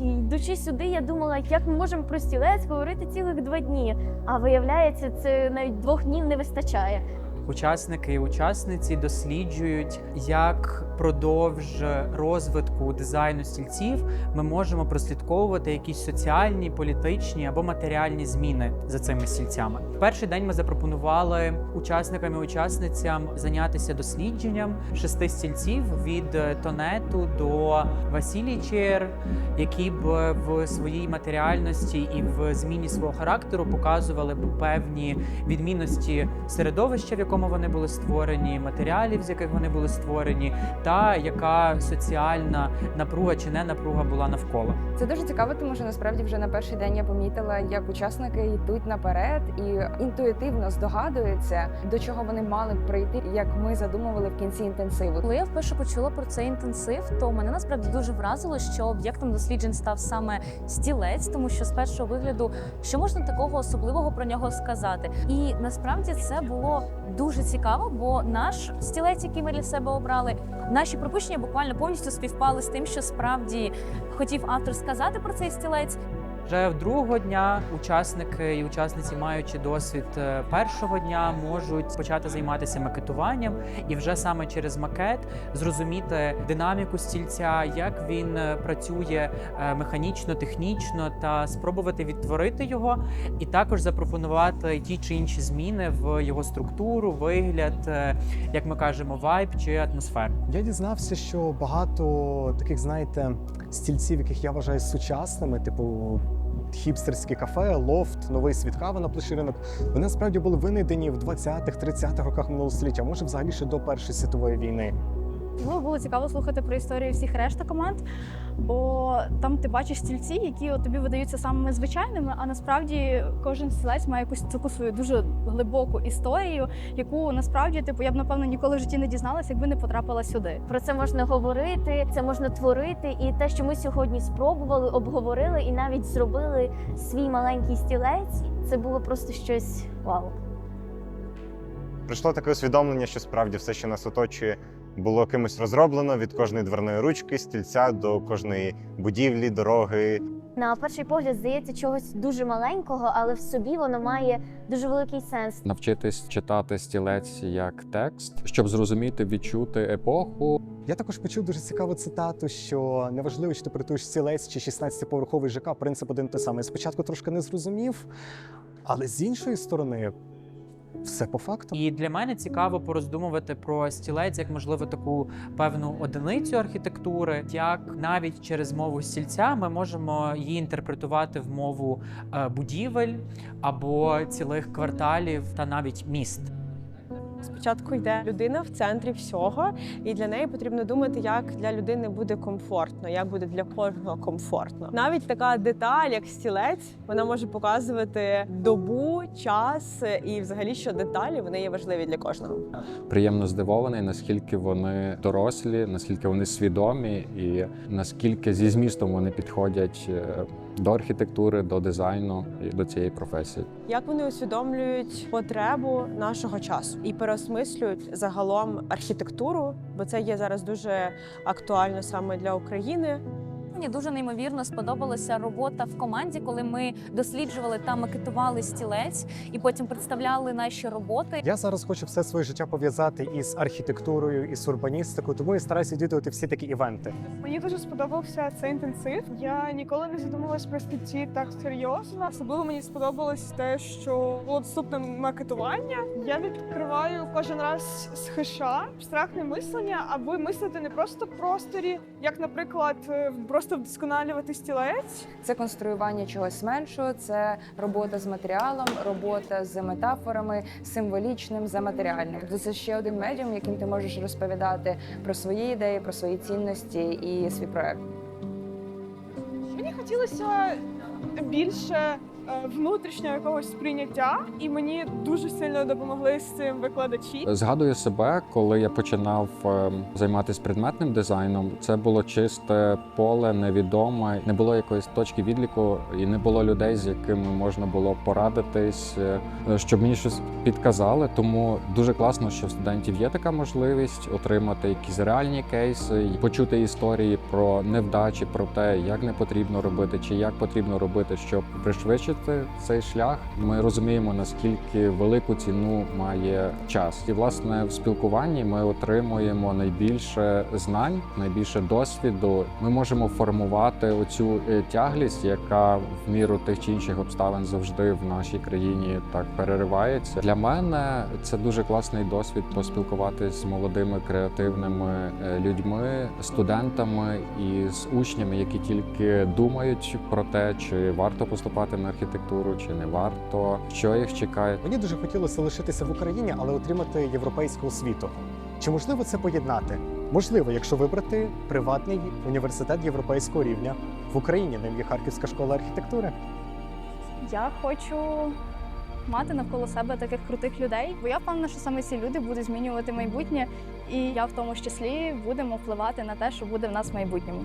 Йдучи сюди, я думала, як ми можемо про стілець говорити цілих два дні. А виявляється, це навіть двох днів не вистачає. Учасники і учасниці досліджують, як продовж розвитку дизайну стільців ми можемо прослідковувати якісь соціальні, політичні або матеріальні зміни за цими стільцями. В перший день ми запропонували учасникам і учасницям зайнятися дослідженням шести стільців від тонету до Василій Чер, які б в своїй матеріальності і в зміні свого характеру показували б певні відмінності середовища, в якому вони були створені, матеріалів, з яких вони були створені, та яка соціальна напруга чи не напруга була навколо. Це дуже цікаво, тому що насправді вже на перший день я помітила, як учасники йдуть наперед і інтуїтивно здогадуються, до чого вони мали б прийти, як ми задумували в кінці інтенсиву. Коли я вперше почула про цей інтенсив, то мене насправді дуже вразило, що об'єктом досліджень став саме стілець, тому що з першого вигляду що можна такого особливого про нього сказати. І насправді це було дуже цікаво, бо наш стілець, який ми для себе обрали, наші припущення буквально повністю співпали з тим, що справді хотів автор сказати про цей стілець. Вже в другого дня учасники і учасниці, маючи досвід е, першого дня, можуть почати займатися макетуванням, і вже саме через макет зрозуміти динаміку стільця, як він е, працює е, механічно, технічно, та спробувати відтворити його, і також запропонувати ті чи інші зміни в його структуру, вигляд, як ми кажемо, вайб чи атмосферу. Я дізнався, що багато таких, знаєте, стільців, яких я вважаю сучасними, типу хіпстерські кафе, лофт, новий світ кави на площі ринок, вони насправді були винайдені в 20-х, 30-х роках минулого століття, може взагалі ще до Першої світової війни. Ну, було цікаво слухати про історію всіх решта команд, бо там ти бачиш стільці, які от тобі видаються самими звичайними, а насправді кожен стілець має якусь таку свою дуже глибоку історію, яку насправді типу я б напевно ніколи в житті не дізналася, якби не потрапила сюди. Про це можна говорити, це можна творити. І те, що ми сьогодні спробували, обговорили і навіть зробили свій маленький стілець, це було просто щось вау. Прийшло таке усвідомлення, що справді все, що нас оточує, було кимось розроблено від кожної дверної ручки, стільця до кожної будівлі, дороги. На перший погляд здається чогось дуже маленького, але в собі воно має дуже великий сенс. навчитись читати стілець як текст, щоб зрозуміти, відчути епоху. Я також почув дуже цікаву цитату, що неважливо, чи ти притуєш стілець чи 16-поверховий ЖК, принцип один той самий. Спочатку трошки не зрозумів, але з іншої сторони, все по факту. І для мене цікаво пороздумувати про стілець як можливо таку певну одиницю архітектури, як навіть через мову стільця ми можемо її інтерпретувати в мову е, будівель або цілих кварталів та навіть міст. Спочатку йде людина в центрі всього, і для неї потрібно думати, як для людини буде комфортно, як буде для кожного комфортно. Навіть така деталь, як стілець, вона може показувати добу, час і взагалі, що деталі вони є важливі для кожного. Приємно здивований, наскільки вони дорослі, наскільки вони свідомі, і наскільки зі змістом вони підходять е, до архітектури, до дизайну і до цієї професії. Як вони усвідомлюють потребу нашого часу і переосмислюють загалом архітектуру, бо це є зараз дуже актуально саме для України. Мені дуже неймовірно сподобалася робота в команді, коли ми досліджували та макетували стілець і потім представляли наші роботи. Я зараз хочу все своє життя пов'язати із архітектурою, із урбаністикою, тому я стараюся відвідувати всі такі івенти. Мені дуже сподобався цей інтенсив. Я ніколи не задумувалась про стільці так серйозно. Особливо мені сподобалось те, що було доступне макетування. Я відкриваю кожен раз з хиша абстрактне мислення, аби мислити не просто в просторі, як, наприклад, е, просто вдосконалювати стілець. Це конструювання чогось меншого, це робота з матеріалом, робота з метафорами, символічним за матеріальним. Це ще один медіум, яким ти можеш розповідати про свої ідеї, про свої цінності і свій проект. Мені хотілося більше внутрішнього якогось сприйняття, і мені дуже сильно допомогли з цим викладачі. Згадую себе, коли я починав е, займатися предметним дизайном. Це було чисте поле, невідоме, не було якоїсь точки відліку, і не було людей, з якими можна було порадитись, е, щоб мені щось підказали. Тому дуже класно, що в студентів є така можливість отримати якісь реальні кейси, почути історії про невдачі, про те, як не потрібно робити, чи як потрібно робити, щоб пришвидшити цей шлях. Ми розуміємо наскільки велику ціну має час, і власне в спілкуванні ми отримуємо найбільше знань, найбільше досвіду. Ми можемо формувати оцю е, тяглість, яка в міру тих чи інших обставин завжди в нашій країні так переривається. Для мене це дуже класний досвід поспілкуватися з молодими креативними е, людьми, студентами і з учнями, які тільки думають про те, чи варто поступати на архітектуру, чи не варто, що їх чекає. Мені дуже хотілося лишитися в Україні, але отримати європейську освіту. Чи можливо це поєднати? Можливо, якщо вибрати приватний університет європейського рівня в Україні, ним є Харківська школа архітектури. Я хочу мати навколо себе таких крутих людей, бо я впевнена, що саме ці люди будуть змінювати майбутнє, і я в тому числі будемо впливати на те, що буде в нас в майбутньому.